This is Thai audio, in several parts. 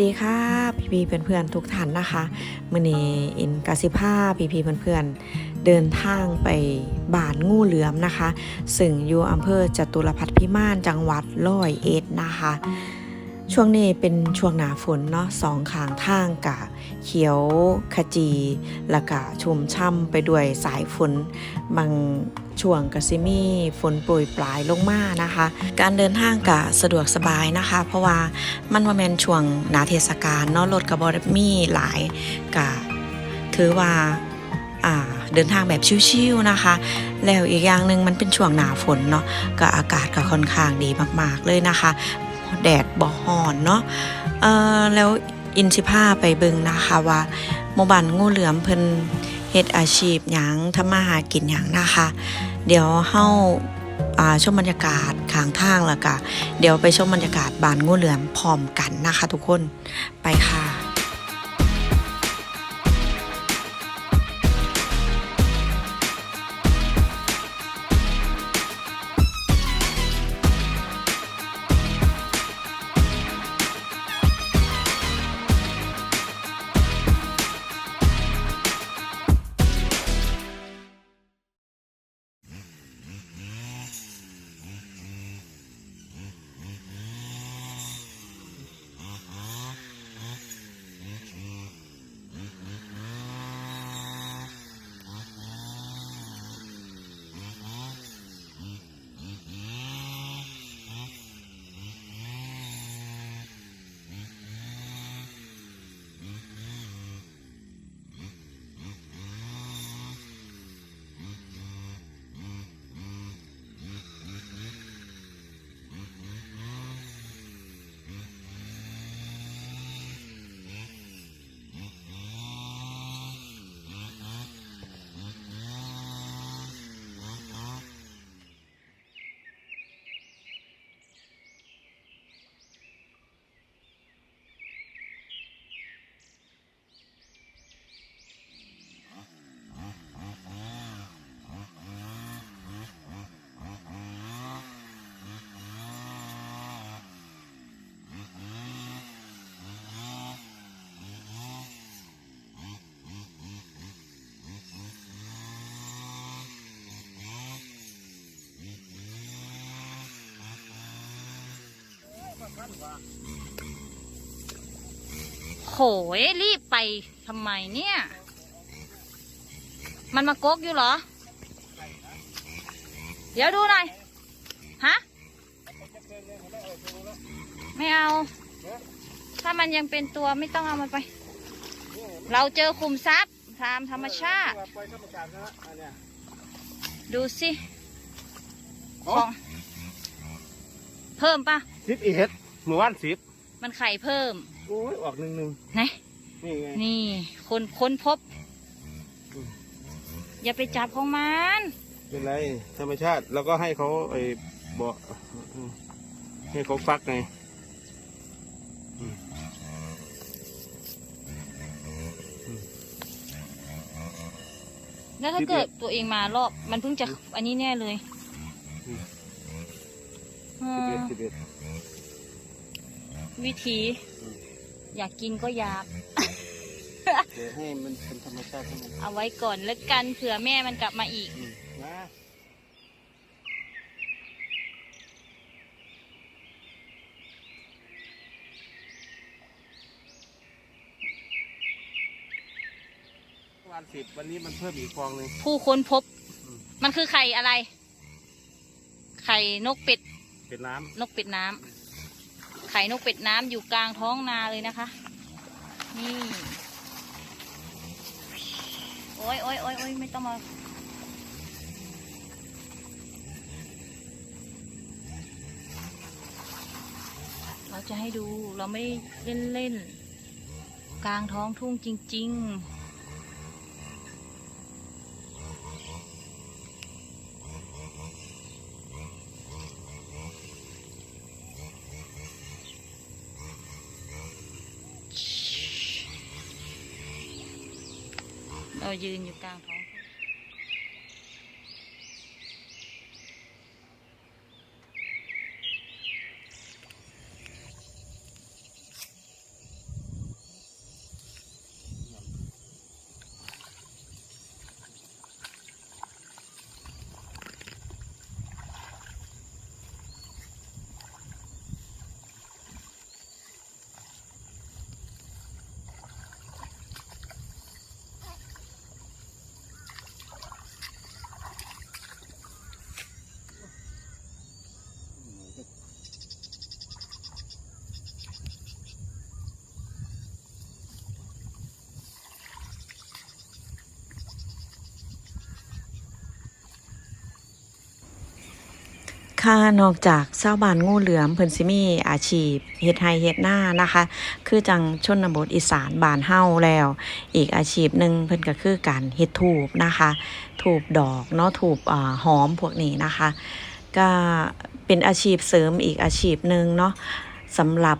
ดีค่ะพี่พีเพื่อนๆทุกท่านนะคะมื่อนี้อินกาสิภาพี่พีเพื่อนๆเดินทางไปบ้านงูเหลือมนะคะซึ่งอยู่อำเภอจตุรพัฒนพิมานจังหวัดร้อยเอ็ดนะคะ ช่วงนี้เป็นช่วงหนาฝนเนาะสองข้างทางกะเขียวขจีแล้วก็ชุ่มช่ำไปด้วยสายฝนบาง ช่วงกะซิมีฝนโปรยปลายลงมานะคะ การเดินทางกะสะดวกสบายนะคะ เพราะว่ามันว่าแมนช่วงหนาเทศกาลเนาะรถกระบอมีหลายกะถือว่าอ่าเดินทางแบบชิวๆนะคะ แล้วอีกอย่างหนึ่งมันเป็นช่วงหนาฝนเนาะก็อากาศก็ค่อนข้างดีมากๆเลยนะคะ แดดบ่ฮ้อนเนาะเอ่อแล้วอินสิพาไปเบิงนะคะว่าหมู่บ้านงูเหลือมเพิ่นเฮ็ดอาชีพหยังทำมาหากินหยังนะคะ เดี๋ยวเฮาอ่าชมบรรยากาศข้างทางแล้วก็เดี๋ยวไปชมบรรยากาศบานงูเหลือมพร้อมกันนะคะทุกคนไปค่ะ โหยรีบไปทำไมเนี่ย มันมากกอยู่เหรอ เดี๋ยวดูหน่อย ฮะ ไม่เอา ถ้ามันยังเป็นตัวไม่ต้องเอามันไป เราเจอคุมทรัพย์ตามธรรมชาติปล่อยธรรมชาตินะอันเนี้ยดูสิของเพิ่มปะสิบเอ็ด หมู่บ้านสิบมันไข่เพิ่มโอ้ยออกหนึ่งหนึ่งไหนนี่ไงนี่คนค้นพบ อย่าไปจับของมันเป็นไรธรรมชาติแล้วก็ให้เขาไอ้บอกให้เขาฟักไงแล้วถ้าเกิดตัวเองมารอบมันเพิ่งจะอันนี้แน่เลยสิบอืเอ็ดมสิบเอ็ด วิธี อยากกินก็อยาก เดี๋ยวให้มันเป็นธรรมชาติให้มันเอาไว้ก่อนแล้วกันเผื่อแม่มันกลับมาอีก อืมนะวันสิบวันนี้มันเพิ่มอีกฟองหนึ่ง ผู้ค้นพบ อืม มันคือไข่อะไร ไข่นกเป็ด เป็นน้นกเป็ดน้ำไข่นกเป็ดน้ำอยู่กลางท้องนาเลยนะคะ นี่ โอ้ยโอ้ยโอ้ยโอ้ยไม่ต้องมาเราจะให้ดูเราไม่เล่นเล่นกลางท้องทุ่งจริง ๆ ยืนอยู่กลางท้อง ค่ะนอกจากชาวบ้าบานงูเหลือมเพิ่นสิมีอาชีพเฮ็ดไร่เฮ็ดหน้านะคะ คือจังชนบทอีสานบานเฮาแล้ว อีกอาชีพหนึ่งเพิ่นก็คือการเฮ็ดถูปนะคะ ถูปดอกเนาะถูปอ่าหอมพวกนี้นะคะ ก็เป็นอาชีพเสริมอีกอาชีพหนึ่งเนาะสำหรับ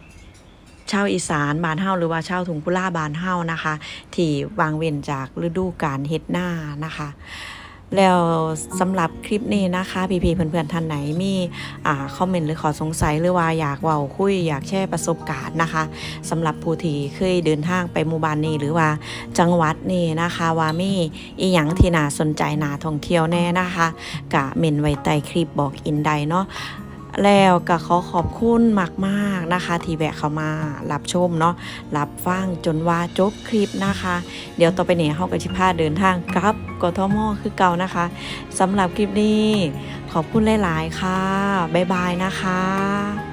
ชาวอีสานบานเฮาหรือว่าชาวถุงกุล่าบานเฮานะคะ ที่วางเว้นจากฤดูการเฮ็ดหน้านะคะ แล้วสำหรับคลิปนี้นะคะพี่ๆเพื่อนๆท่านไหนมีอ่าคอมเมนต์หรือขอสงสัยหรือว่าอยากเว้าคุยอยากแชร์ประสบการณ์นะคะสำหรับผู้ที่เคยเดินทางไปหมู่บ้านนี้หรือว่าจังหวัดนี้นะคะว่ามีอีหยังที่น่าสนใจน่าท่องเที่ยวแน่นะคะกะเมนไว้ใต้คลิปบอกอินใดเนาะ แล้วก็ขอขอบคุณมากๆนะคะ ที่แวะเข้ามารับชมเนาะรับฟังจนว่าจบคลิปนะคะ เดี๋ยวต่อไปนี้เฮาก็สิพาเดินทางกลับกทมคือเก่านะคะสำหรับคลิปนี้ ขอบคุณหลาย ๆ ค่ะ บ๊ายบายนะคะ